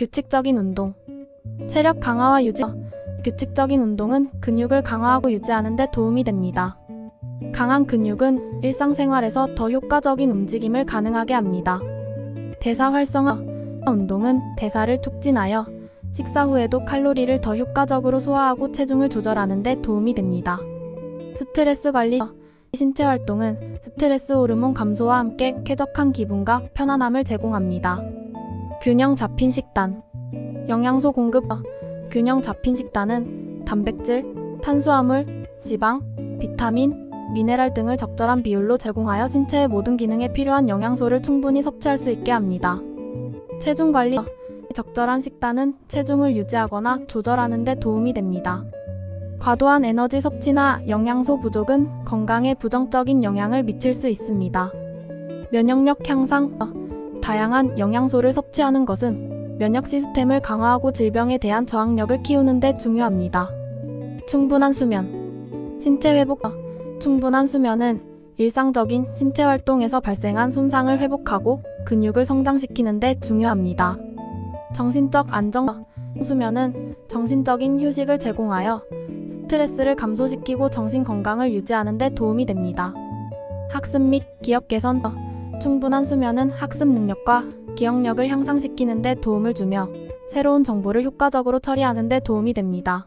규칙적인 운동. 체력 강화와 유지. 규칙적인 운동은 근육을 강화하고 유지하는 데 도움이 됩니다. 강한 근육은 일상생활에서 더 효과적인 움직임을 가능하게 합니다. 대사 활성화. 운동은 대사를 촉진하여 식사 후에도 칼로리를 더 효과적으로 소화하고 체중을 조절하는 데 도움이 됩니다. 스트레스 관리. 신체 활동은 스트레스 호르몬 감소와 함께 쾌적한 기분과 편안함을 제공합니다. 균형 잡힌 식단. 영양소 공급. 균형 잡힌 식단은 단백질, 탄수화물, 지방, 비타민, 미네랄 등을 적절한 비율로 제공하여 신체의 모든 기능에 필요한 영양소를 충분히 섭취할 수 있게 합니다. 체중 관리. 적절한 식단은 체중을 유지하거나 조절하는 데 도움이 됩니다. 과도한 에너지 섭취나 영양소 부족은 건강에 부정적인 영향을 미칠 수 있습니다. 면역력 향상. 다양한 영양소를 섭취하는 것은 면역 시스템을 강화하고 질병에 대한 저항력을 키우는 데 중요합니다. 충분한 수면. 신체 회복. 충분한 수면은 일상적인 신체 활동에서 발생한 손상을 회복하고 근육을 성장시키는 데 중요합니다. 정신적 안정. 수면은 정신적인 휴식을 제공하여 스트레스를 감소시키고 정신 건강을 유지하는 데 도움이 됩니다. 학습 및 기억 개선. 충분한 수면은 학습 능력과 기억력을 향상시키는 데 도움을 주며 새로운 정보를 효과적으로 처리하는 데 도움이 됩니다.